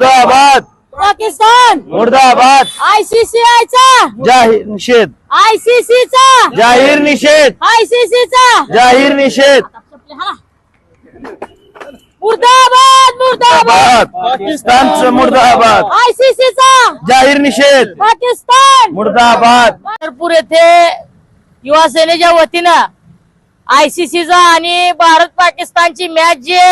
मुर्दाबाद. पाकिस्तान. मुर्दाबाद. आयसीसीआयचा जाहीर निषेध. आयसीसीचा जाहीर निषेध. आयसीसीचा जाहीर निषेध. मुर्दाबाद मुर्दाबाद. पाकिस्तानचं मुर्दाबाद. आयसीसीचा जाहीर निषेध. पाकिस्तान. मुर्दाबाद. पंढरपूर येथे युवा सेनेच्या वतीनं आयसीसीचा आणि भारत पाकिस्तानची मॅच जे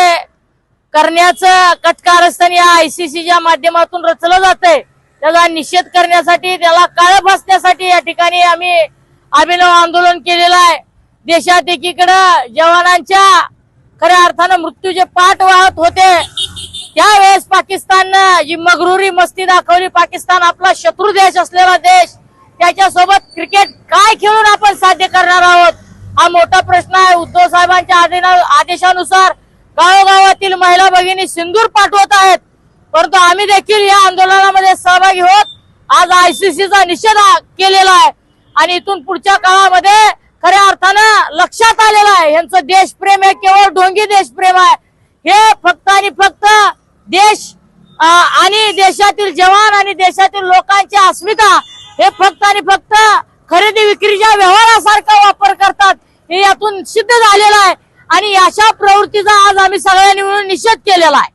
करण्याचं कटकारस्थान या आयसीसीच्या माध्यमातून रचलं जातंय. त्याचा निषेध करण्यासाठी त्याला काळ फासण्यासाठी या ठिकाणी आम्ही अभिनव आंदोलन केलेलं आहे. देशात एकीकडं जवानांच्या खऱ्या अर्थानं मृत्यूचे पाठ वाहत होते. त्यावेळेस पाकिस्ताननं जी मगरुरी मस्ती दाखवली पाकिस्तान आपला शत्रू देश असलेला देश त्याच्यासोबत क्रिकेट काय खेळून आपण साध्य करणार आहोत? हा मोठा प्रश्न आहे. उद्धव साहेबांच्या आदेशानुसार गावोगावातील महिला भगिनी सिंदूर पाठवत आहेत. परंतु आम्ही देखील या आंदोलनामध्ये सहभागी होत आज आयसीसीचा निषेध केलेला आहे. आणि इथून पुढच्या काळामध्ये खऱ्या अर्थानं लक्षात आलेलं आहे. यांचं देशप्रेम हे केवळ ढोंगी देशप्रेम आहे. हे फक्त आणि फक्त देश आणि देशातील जवान आणि देशातील लोकांची अस्मिता हे फक्त आणि फक्त खरेदी विक्रीच्या व्यवहारासारखा वापर करतात. हे यातून सिद्ध झालेलं आहे. आणि अशा प्रवृत्तीचा आज आम्ही सगळ्यांनी मिळून निषेध केलेला आहे.